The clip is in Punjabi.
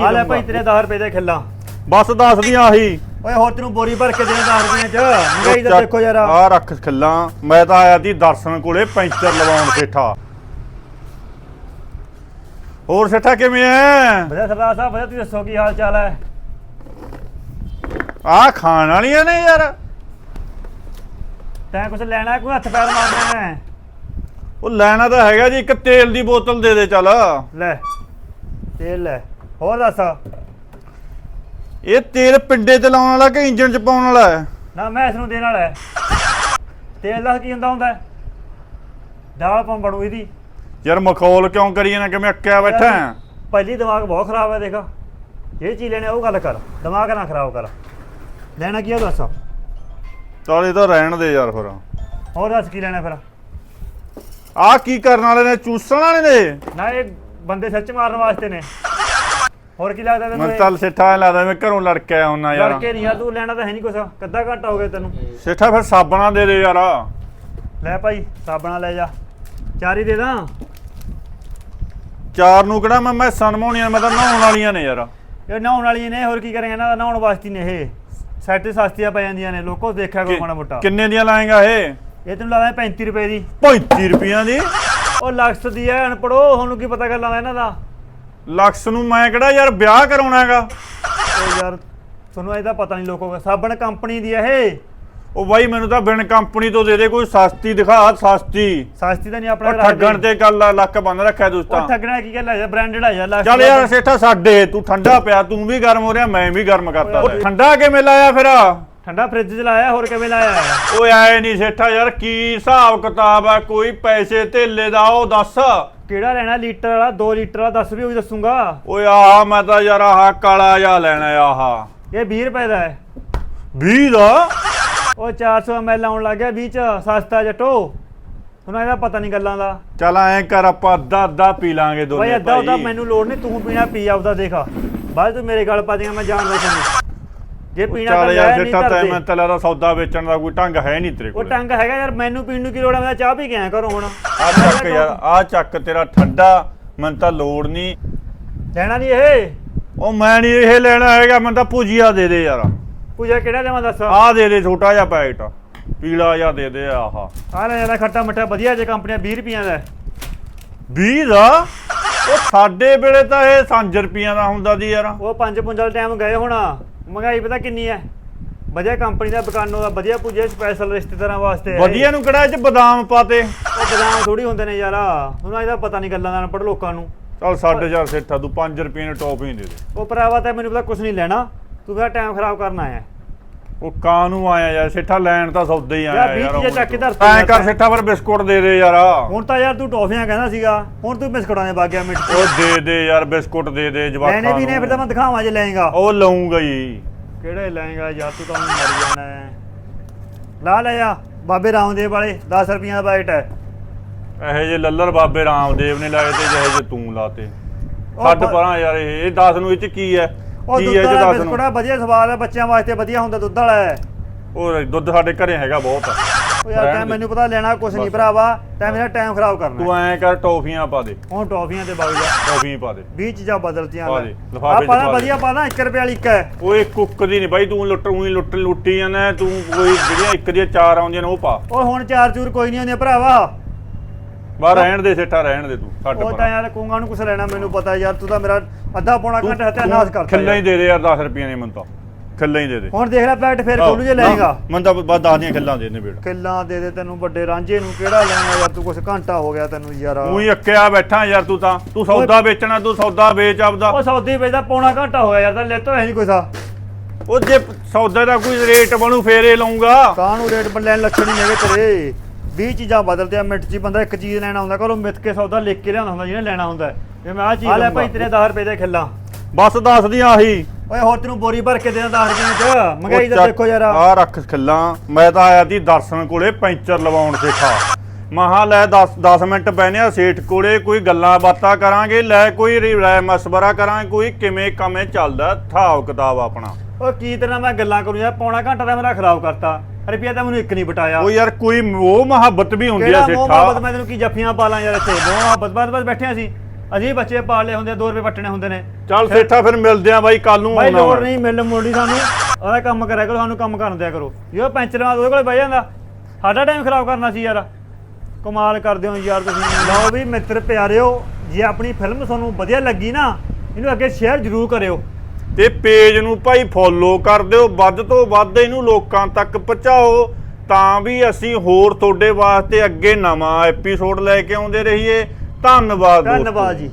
ਆ ਲੈ ਭਾਈ ਤੇਰੇ 10 ਰੁਪਏ ਦੇ ਖਿੱਲਾ। ਬਸ ਦੱਸ ਦੀਆਂ ਆਹੀ। ਓਏ ਹੋਰ ਤੈਨੂੰ ਬੋਰੀ ਭਰ ਕੇ ਦੇਣਾ 10 ਰੁਪਏ ਚ। ਮਹਿੰਗਾਈ ਦਾ ਦੇਖੋ ਯਾਰ। ਆ ਰੱਖ ਖਿੱਲਾਂ। ਮੈਂ ਤਾਂ ਆਇਆ ਸੀ ਦਰਸ਼ਨ ਕੋਲੇ ਪੈਂਚਰ ਲਵਾਉਣ ਸੇਠਾ। ਹੋਰ ਸੇਠਾ ਕਿਵੇਂ ਐ? ਵਧੀਆ ਸਰਦਾਰ ਸਾਹਿਬ ਵਧੀਆ ਤੁਸੀਂ ਦੱਸੋ ਕੀ ਹਾਲ ਚਾਲ ਹੈ ਆ ਖਾਣ ਵਾਲੀਆਂ ਨੇ ਯਾਰ। ਤੈਂ ਕੁਝ ਲੈਣਾ ਕੋਈ ਹੱਥ ਪੈਰ ਮਾਰਨਾ ਹੈ ਉਹ ਲੈਣਾ ਤਾਂ ਹੈਗਾ ਜੀ ਇੱਕ ਤੇਲ ਦੀ ਬੋਤਲ ਦੇ ਦੇ ਚੱਲ। ਲੈ ਤੇਲ ਲੈ। ਹੋਰ ਦੱਸ। ਇਹ ਤੇਲ ਪਿੰਡੇ ਤੇ ਲਾਉਣ ਵਾਲਾ ਕਿ ਇੰਜਣ ਚ ਪਾਉਣ ਵਾਲਾ ਹੈ? ਨਾ ਮੈਂ ਇਸ ਨੂੰ ਦੇਣ ਵਾਲਾ ਹੈ। ਤੇਲ ਦਾ ਕੀ ਹੁੰਦਾ ਹੁੰਦਾ ਹੈ? ਦਾਲ ਪਾਉਂ ਬਣੂ ਇਹਦੀ। ਯਾਰ ਮਖੌਲ ਕਿਉਂ ਕਰੀਏ ਨਾ ਕਿਵੇਂ ਅੱਕਿਆ ਬੈਠਾ ਹੈ? ਪਹਿਲੀ ਦਿਮਾਗ ਬਹੁਤ ਖਰਾਬ ਹੈ ਦੇਖਾ। ਇਹ ਚੀਜ਼ ਲੈਣੇ ਉਹ ਗੱਲ ਕਰ। ਦਿਮਾਗ ਨਾ ਖਰਾਬ ਕਰ। ਲੈਣਾ ਕੀ ਹੈ ਦੱਸ। ਚੱਲ ਇਹ ਤਾਂ ਰਹਿਣ ਦੇ ਯਾਰ ਫਿਰ। ਹੋਰ ਦੱਸ ਕੀ ਲੈਣਾ ਫਿਰ? ਆ ਕੀ ਕਰਨ ਵਾਲੇ ਨੇ? ਚੂਸਣ ਵਾਲੇ ਨੇ? ਨਾ ਇਹ ਬੰਦੇ ਸੱਚ ਮਾਰਨ ਵਾਸਤੇ ਨੇ। ਹੋਰ ਕੀ ਲੱਗਦਾ ਤੈਨੂੰ ਮੈਨੂੰ ਇਹ? ਤਾਂ ਸੇਠਾ ਐਂ ਲੱਗਦਾ ਮੈਂ ਘਰੋਂ ਲੜ ਕੇ ਆਇਆ ਹੁੰਨਾ ਯਾਰ। ਲੜ ਕੇ ਨਹੀਂ ਯਾਰ ਤੂੰ ਲੈਣਾ ਤਾਂ ਹੈ ਨਹੀਂ ਕੁਛ। ਕੱਦਾ ਘੰਟਾ ਹੋ ਗਿਆ ਤੈਨੂੰ? ਸੇਠਾ ਫਿਰ ਸਾਬਣਾ ਦੇ ਦੇ ਯਾਰ। ਲੈ ਭਾਈ ਸਾਬਣਾ ਲੈ ਜਾ। ਚਾਰ ਹੀ ਦੇ ਦਾਂ? ਚਾਰ ਨੂੰ ਕਿਹੜਾ ਮੈਂ ਮੈਸਾਂ ਨਮਾਉਣੀਆਂ ਮੈਂ ਤਾਂ ਨਹਾਉਣ ਵਾਲੀਆਂ ਨੇ ਯਾਰ। ਇਹ ਨਹਾਉਣ ਵਾਲੀ ਨੇ ਹੋਰ ਕੀ ਕਰਾਂਗੇ ਇਹਨਾਂ ਦਾ? ਨਹਾਉਣ ਵਾਸਤੇ ਨੇ ਇਹ। ਤੇ ਸਸਤੀਆਂ ਪੈ ਜਾਂਦੀਆਂ ਨੇ ਲੋਕੋ ਦੇਖਿਆ ਕਰੋ ਮਾੜਾ ਮੋਟਾ। ਕਿੰਨੇ ਦੀਆਂ ਲਾਏਗਾ ਇਹ? ਇਹ ਤੈਨੂੰ ਲੱਗਦਾ 35 ਰੁਪਏ ਦੀ। 35 ਰੁਪਈਆਂ ਦੀ? ਉਹ ਲਕਸ ਦੀ ਐ ਅਨਪੜੋ ਤੁਹਾਨੂੰ ਕੀ ਪਤਾ ਗੱਲਾਂ ਦਾ ਇਹਨਾਂ ਦਾ? ਲਕਸ ਨੂੰ ਮੈਂ ਕਿਹੜਾ ਯਾਰ ਵਿਆਹ ਕਰਾਉਣਾ ਹੈਗਾ? ਉਹ ਯਾਰ ਤੁਹਾਨੂੰ ਇਹਦਾ ਪਤਾ ਨਹੀਂ ਲੋਕੋ ਸਾਬਣ ਕੰਪਨੀ ਦੀ ਇਹ। ਉਹ ਬਾਈ ਮੈਨੂੰ ਤਾਂ ਬਿਨ ਕੰਪਨੀ ਤੋਂ ਦੇ ਦੇ ਕੋਈ ਸਸਤੀ ਦਿਖਾ ਸਸਤੀ। ਸਸਤੀ ਤਾਂ ਨਹੀਂ ਆਪਣਾ ਉਹ ਠੱਗਣ ਤੇ ਗੱਲ ਲੱਕ ਬੰਨ ਰੱਖਿਆ ਉਹ ਦੋਸਤਾਂ ਠੱਗਣਾ ਕੀ ਗੱਲ ਹੈ ਬ੍ਰਾਂਡਡ ਆ ਯਾਰ ਚੱਲ ਯਾਰ ਸੇਠਾ ਸਾਡੇ ਤੂੰ ਠੰਡਾ ਪਿਆ ਤੂੰ ਵੀ ਗਰਮ ਹੋ ਰਿਹਾ ਮੈਂ ਵੀ ਗਰਮ ਕਰਤਾ ਉਹ ਠੰਡਾ ਕਿਵੇਂ ਲਾਇਆ ਫਿਰ ਠੰਡਾ ਫ੍ਰਿਜ 'ਚ ਲਾਇਆ ਹੋਰ ਕਿਵੇਂ ਲਾਇਆ? ਓਏ ਆਏ ਨਹੀਂ ਸੇਠਾ ਯਾਰ ਕੀ ਹਿਸਾਬ ਕਿਤਾਬ ਆ? ਕੋਈ ਪੈਸੇ ਧੇਲੇ ਦਾ ਉਹ ਦੱਸ। ਕਿਹੜਾ ਲੈਣਾ ਲੀਟਰ ਵਾਲਾ? 2 ਲੀਟਰ ਵਾਲਾ ਦੱਸ ਵੀ ਉਹ ਦੱਸੂਗਾ। ਓਏ ਆਹ ਮੈਂ ਤਾਂ ਯਾਰ ਆਹ ਕਾਲਾ ਜਿਹਾ ਲੈਣਾ ਆਹ। ਇਹ 20 ਰੁਪਏ ਦਾ ਹੈ। 20 ਦਾ? ਉਹ 400 ml ਆਉਣ ਲੱਗ ਗਿਆ 20 ਚ ਸਸਤਾ ਜੱਟੋ। ਤੁਹਾਨੂੰ ਇਹਦਾ ਪਤਾ ਨਹੀਂ ਗੱਲਾਂ ਦਾ। ਚੱਲ ਐਂ ਕਰ ਆਪਾਂ ਅੱਧਾ ਅੱਧਾ ਪੀ ਲਾਂਗੇ ਦੋਨੇ ਭਾਈ ਅੱਧਾ ਉਹਦਾ ਭਾਈ। ਮੈਨੂੰ ਲੋੜ ਨਹੀਂ ਤੂੰ ਪੀਣਾ ਪੀ ਆਪਦਾ ਦੇਖਾ। ਬਾਅਦ ਤੂੰ ਮੇਰੇ ਗੱਲ ਪਾ ਦੇਗਾ ਮੈਂ ਜਾਣਦਾ ਤੈਨੂੰ ਜੇ ਪੀਣਾ ਤਾਂ ਯਾਰ ਨਹੀਂ ਤਾਂ ਮੈਂ ਤੇਲਾ ਦਾ ਸੌਦਾ ਵੇਚਣ ਦਾ ਕੋਈ ਢੰਗ ਹੈ ਨਹੀਂ ਤੇਰੇ ਉਹ ਕੋਲ। ਟੰਗ ਹੈਗਾ ਯਾਰ ਮੈਨੂੰ ਪੀਣ ਨੂੰ ਕੀ ਲੋੜ ਹੈ ਮੈਂ ਚਾਹ ਪੀ ਕੇ ਆਇਆ ਘਰੋਂ ਹੁਣ। ਆ ਚੱਕ ਯਾਰ ਆ ਚੱਕ ਤੇਰਾ ਠੰਡਾ ਮੈਨੂੰ ਤਾਂ ਲੋੜ ਨਹੀਂ। ਲੈਣਾ ਨਹੀਂ ਇਹ? ਉਹ ਮੈਂ ਨਹੀਂ ਇਹ ਲੈਣਾ ਹੈਗਾ ਮੈਨੂੰ ਤਾਂ ਭੁਜੀਆ ਦੇ ਦੇ ਯਾਰ। ਪੂਜਾ ਕਿਹੜਾ ਦੇਵਾਂ ਦੱਸ? ਆਹ ਦੇ ਦੇ ਛੋਟਾ ਜਿਹਾ ਪੈਕਟ ਪੀਲਾ ਜਿਹਾ ਦੇ ਦੇ ਆਹ। ਆ ਲੈ ਜਿਹੜਾ ਖੱਟਾ ਮੱਠਾ ਵਧੀਆ ਜੇ ਕੰਪਨੀਆਂ 20 ਰੁਪਈਆਂ ਦਾ। ਹੈ। 20 ਦਾ? ਉਹ ਸਾਡੇ ਵੇਲੇ ਤਾਂ ਇਹ 5 ਰੁਪਈਆਂ ਦਾ ਹੁੰਦਾ ਦੀ ਯਾਰ। ਉਹ ਪੰਜ ਪੁੰਜਲ ਟਾਈਮ ਗਏ ਹੁਣ। ਮਹਿੰਗਾਈ ਪਤਾ ਕਿੰਨੀ ਹੈ? ਵਧੀਆ ਕੰਪਨੀ ਦਾ ਬਕਾਨੋ ਦਾ ਵਧੀਆ ਪੂਜੇ ਸਪੈਸ਼ਲ ਰਿਸ਼ਤੇਦਾਰਾਂ ਵਾਸਤੇ ਹੈ। ਵਧੀਆ ਨੂੰ ਕਿਹੜਾ ਇਹ ਚ ਬਦਾਮ ਪਾਤੇ? ਉਹ ਬਦਾਮ ਥੋੜੀ ਹੁੰਦੇ ਨੇ ਯਾਰ। ਹੁਣ ਇਹਦਾ ਪਤਾ ਨਹੀਂ ਗੱਲਾਂ ਦਾ ਅਨਪੜ੍ਹ ਲੋਕਾਂ ਨੂੰ। ਚੱਲ 4.5 ਸੇਠਾ ਤੂੰ 5 ਰੁਪਏ ਨੇ ਟੌਫੀ ਦੇ ਦੇ। ਉਹ ਭਰਾਵਾ ਤਾਂ ਮੈਨੂੰ ਪਤਾ ਕੁਝ ਨਹੀਂ ਲੈਣਾ। ਤੂੰ ਮੇਰਾ ਟਾਈਮ ਖਰਾਬ ਕਰਨ ਆਇਆ। ਉਹ ਕਾਂ ਨੂੰ ਆਇਆ ਯਾਰ? ਸੇਠਾ ਲੈਣ ਤਾਂ ਸੌਦਾ ਹੀ ਆਇਆ ਯਾਰ ਯਾਰ 20 ਚੀਜ਼ਾਂ ਚੱਕ ਕੇ ਧਰਤੀ ਐਂ ਕਰ ਸੇਠਾ ਪਰ ਬਿਸਕੁਟ ਦੇ ਦੇ ਯਾਰ ਹੁਣ ਤਾਂ ਯਾਰ ਤੂੰ ਟੌਫੀਆਂ ਕਹਿੰਦਾ ਸੀਗਾ ਹੁਣ ਤੂੰ ਬਿਸਕੁਟਾਂ ਦੇ ਬਾਗਿਆ ਮਿੰਟ। ਉਹ ਦੇ ਦੇ ਯਾਰ ਬਿਸਕੁਟ ਦੇ ਦੇ ਜਵਾਕਾਂ ਲੈਣੇ ਵੀ ਨੇ ਫਿਰ ਤਾਂ ਮੈਂ ਦਿਖਾਵਾਂ ਜੇ ਲਏਗਾ। ਉਹ ਲਊਂਗਾ ਹੀ ਕਿਹੜੇ ਲਏਗਾ ਯਾਰ ਤੂੰ ਤਾਂ ਮਰ ਜਾਣਾ ਹੈ ਲਾ ਲੈ ਆ ਬਾਬੇ ਰਾਮਦੇਵ ਵਾਲੇ 10 ਰੁਪਈਆਂ ਦਾ ਬਾਈਟ ਹੈ ਇਹੋ ਜੇ ਲੱਲਰ ਬਾਬੇ ਰਾਮਦੇਵ ਨੇ ਲਾਏ ਤੇ ਜਿਹੇ ਜੇ ਤੂੰ ਲਾਤੇ। ਛੱਡ ਪਰਾਂ ਯਾਰ ਇਹ 10 ਨੂੰ ਇਹ ਚ ਕੀ ਹੈ ਉਹ ਕੀ ਦੁੱਧ ਹੈ ਇਹ ਵਾਲਾ 10 ਨੂੰ ਬਿਸਕੁਟ ਆ ਵਧੀਆ ਸਵਾਦ ਹੈ ਬੱਚਿਆਂ ਵਾਸਤੇ ਵਧੀਆ ਹੁੰਦਾ ਦੁੱਧ ਵਾਲਾ ਹੈ। ਉਹ ਦੁੱਧ ਸਾਡੇ ਘਰੇ ਹੈਗਾ ਬਹੁਤ। ਉਹ ਯਾਰ ਰਹਿਣ ਤੈਂ ਦੇ। ਮੈਨੂੰ ਪਤਾ ਲੈਣਾ ਕੁਛ ਨਹੀਂ ਬਸ। ਭਰਾਵਾ ਤੈਂ ਮੇਰਾ ਟਾਈਮ ਖਰਾਬ ਕਰਨਾ। ਤੂੰ ਐਂ ਕਰ ਟੌਫੀਆਂ ਪਾ ਦੇ। ਹੁਣ ਟੌਫੀਆਂ ਤੇ ਵਗ ਜਾ। ਟੌਫੀਆਂ ਪਾ ਦੇ। 20 ਚੀਜ਼ਾਂ ਬਦਲਤੀਆਂ ਪਾ ਲੈ ਦੇ, ਆ ਲਿਫਾਫੇ 'ਚ ਪਾ ਪਾ ਦੇ। ਵਧੀਆ ਪਾ ਦਾਂ 1 ਰੁਪਏ ਵਾਲੀ ਇੱਕ ਹੈ। ਓਏ ਕੁੱਕ ਦੀ ਨਹੀਂ ਬਾਈ ਤੂੰ ਲੁੱਟ ਉਹੀ ਲੁੱਟ ਲੁੱਟੀ ਜਾਂਦਾ ਤੂੰ ਕੋਈ ਜਿਹੜੀਆਂ ਇੱਕ ਦੀਆਂ ਚਾਰ ਆਉਂਦੀਆਂ ਨੇ ਉਹ ਪਾ। ਉਹ ਹੁਣ ਚਾਰ ਚੂਰ ਕੋਈ ਨਹੀਂ ਹੁੰਦੀਆਂ ਭਰਾਵਾ। ਬਾਹਰ ਰਹਿਣ ਦੇ ਸਿੱਟਾ ਰਹਿਣ ਦੇ ਤੂੰ ਛੱਡ ਉਹ ਤਾਂ ਯਾਰ ਕੂੰਗਾ ਨੂੰ ਕੁਛ ਲੈਣਾ ਮੈਨੂੰ ਪਤਾ ਯਾਰ ਤੂੰ ਤਾਂ ਮੇਰਾ ਅੱਧਾ ਪੌਣਾ ਘੰਟਾ ਹੱਥਿਆ ਨਾਸ ਕਰਤਾ ਖੱਲਾ ਹੀ। ਦੇ ਦੇ ਯਾਰ 10 ਰੁਪਏ ਨੇ ਮੈਨੂੰ ਤਾਂ। ਖੱਲਾ ਹੀ ਦੇ ਦੇ। ਹੁਣ ਦੇਖ ਲੈ ਪੈਕਟ ਫੇਰ ਖੋਲੂ ਜੇ ਲਏਗਾ। ਮੈਨੂੰ ਤਾਂ ਬਸ 10 ਦੀਆਂ ਖੱਲਾਂ ਦੇ ਨੇ ਬੇੜ ਕਿੱਲਾਂ ਦੇ ਦੇ ਤੈਨੂੰ ਵੱਡੇ ਰਾਂਝੇ ਨੂੰ ਕਿਹੜਾ ਲੈਣਾ ਯਾਰ ਤੂੰ ਕੁਛ ਘੰਟਾ ਹੋ ਗਿਆ ਤੈਨੂੰ ਯਾਰ। ਉਹੀ ਅੱਕਿਆ ਬੈਠਾ ਯਾਰ ਤੂੰ ਤਾਂ। ਤੂੰ ਸੌਦਾ ਵੇਚਣਾ ਤੂੰ ਸੌਦਾ ਵੇਚ ਆਪਦਾ। ਉਹ ਸੌਦੀ ਵੇਚਦਾ ਪੌਣਾ ਘੰਟਾ ਹੋ ਗਿਆ ਯਾਰ ਤਾਂ ਲੈਤੋ ਹੈ ਨਹੀਂ ਕੋਈ ਸਾ ਉਹ ਜੇ ਸੌਦਾ ਦਾ ਕੋਈ ਰੇਟ ਬਣੂ ਫੇਰ ਇਹ ਲਊਂਗਾ। ਕਾਂ ਨੂੰ ਰੇਟ ਲੈਣ ਲੱਛਣ ਨਹੀਂ ਹੈਗੇ ਤੇਰੇ 20 ਚੀਜ਼ਾਂ ਬਦਲਦੇ ਆ ਮਿੰਟ 'ਚ ਹੀ ਬੰਦਾ ਇੱਕ ਚੀਜ਼ ਲੈਣਾ ਹੁੰਦਾ ਘਰੋਂ ਮਿੱਥ ਕੇ ਸੌਦਾ ਲਿਖ ਕੇ ਲਿਆਉਂਦਾ ਹੁੰਦਾ ਜਿਹਨੇ ਲੈਣਾ ਹੁੰਦਾ। ਜੇ ਮੈਂ ਆ ਚੀਜ਼ ਆ ਲੈ ਭਾਈ ਤੇਰੇ 10 ਰੁਪਏ ਦੇ ਖਿੱਲਾ। ਬਸ ਦੱਸ ਦੀਆਂ ਆਹੀ। ਓਏ ਹੋਰ ਤੈਨੂੰ ਬੋਰੀ ਭਰ ਕੇ ਦੇਣਾ 10 ਰੁਪਏ ਚ ਮਹਿੰਗਾਈ ਦਾ ਦੇਖੋ ਯਾਰ। ਆ ਰੱਖ ਖੱਲਾਂ। ਮੈਂ ਤਾਂ ਆਇਆ ਸੀ ਦਰਸ਼ਨ ਕੋਲੇ ਪੈਂਚਰ ਲਵਾਉਣ ਸਿੱਖਾ। ਮਹਾ ਲੈ 10 10 ਮਿੰਟ ਬਹਿਨਿਆ ਸੇਠ ਕੋਲੇ ਕੋਈ ਗੱਲਾਂ ਬਾਤਾਂ ਕਰਾਂਗੇ ਲੈ ਕੋਈ ਰਾਏ ਮਸ਼ਵਰਾ ਕਰਾਂਗੇ ਕੋਈ ਕਿਵੇਂ ਕਮੇ ਚੱਲਦਾ ਹਿਸਾਬ ਕਿਤਾਬ ਆਪਣਾ। ਓ ਕੀ ਤੇਰੇ ਮੈਂ ਗੱਲਾਂ ਕਰੂੰ ਯਾਰ ਪੌਣਾ ਘੰਟਾ ਤਾਂ ਮੇਰਾ ਖਰਾਬ ਕਰਤਾ। ਰੁਪਿਆ ਤਾਂ ਮੈਨੂੰ ਇੱਕ ਨਹੀਂ ਬਟਾਇਆ। ਉਹ ਯਾਰ ਕੋਈ ਉਹ ਮੁਹੱਬਤ ਵੀ ਹੁੰਦੀ ਆ ਕਿਹੜਾ ਮੋਹ ਮੁਹੱਬਤ? ਸੇਠਾ ਮੈਂ ਤੈਨੂੰ ਕੀ ਜੱਫੀਆਂ ਪਾ ਲਾਂ ਯਾਰ ਇੱਥੇ? ਮੋਹ ਮੁਹੱਬਤ? ਬਾਅਦ ਬਾਅਦ ਬੈਠੇ ਸੀ ਅਸੀਂ। ਬੱਚੇ ਪਾਲੇ ਹੁੰਦੇ 2 ਰੁਪਏ ਪੱਟਣੇ ਹੁੰਦੇ ਨੇ। ਚੱਲ ਸੇਠਾ ਫਿਰ ਮਿਲਦੇ ਆ ਬਾਈ ਕੱਲ ਨੂੰ ਬਾਈ ਆਉਣਾ ਲੋੜ। ਨਹੀਂ ਮਿਲ ਮੋੜੀ ਸਾਨੂੰ। ਉਹਦਾ ਕੰਮ ਕਰਿਆ ਕਰੋ ਸਾਨੂੰ ਕੰਮ ਕਰਨ ਦਿਆ ਕਰੋ। ਜੇ ਪੈਂਚਰ ਮਾਰ ਉਹਦੇ ਕੋਲੇ ਬਹਿ ਜਾਂਦਾ ਸਾਡਾ ਟਾਈਮ ਖਰਾਬ ਕਰਨਾ ਸੀ ਯਾਰ। ਕਮਾਲ ਕਰਦੇ ਹੋ ਯਾਰ ਤੁਸੀਂ। ਲਓ ਵੀ ਮਿੱਤਰ ਪਿਆਰਿਓ ਜੇ ਆਪਣੀ ਫਿਲਮ ਤੁਹਾਨੂੰ ਵਧੀਆ ਲੱਗੀ ਨਾ ਇਹਨੂੰ ਅੱਗੇ ਸ਼ੇਅਰ ਜ਼ਰੂਰ ਕਰਿਓ। ਤੇ ਪੇਜ ਨੂੰ ਭਾਈ ਫੋਲੋ ਕਰ ਦਿਓ ਵੱਧ ਤੋਂ ਵੱਧ ਇਹਨੂੰ ਲੋਕਾਂ ਤੱਕ ਪਹੁੰਚਾਓ ਤਾਂ ਵੀ ਅਸੀਂ ਹੋਰ ਤੁਹਾਡੇ ਵਾਸਤੇ ਅੱਗੇ ਨਵਾਂ ਐਪੀਸੋਡ ਲੈ ਕੇ ਆਉਂਦੇ ਰਹੀਏ ਧੰਨਵਾਦ। ਧੰਨਵਾਦ ਜੀ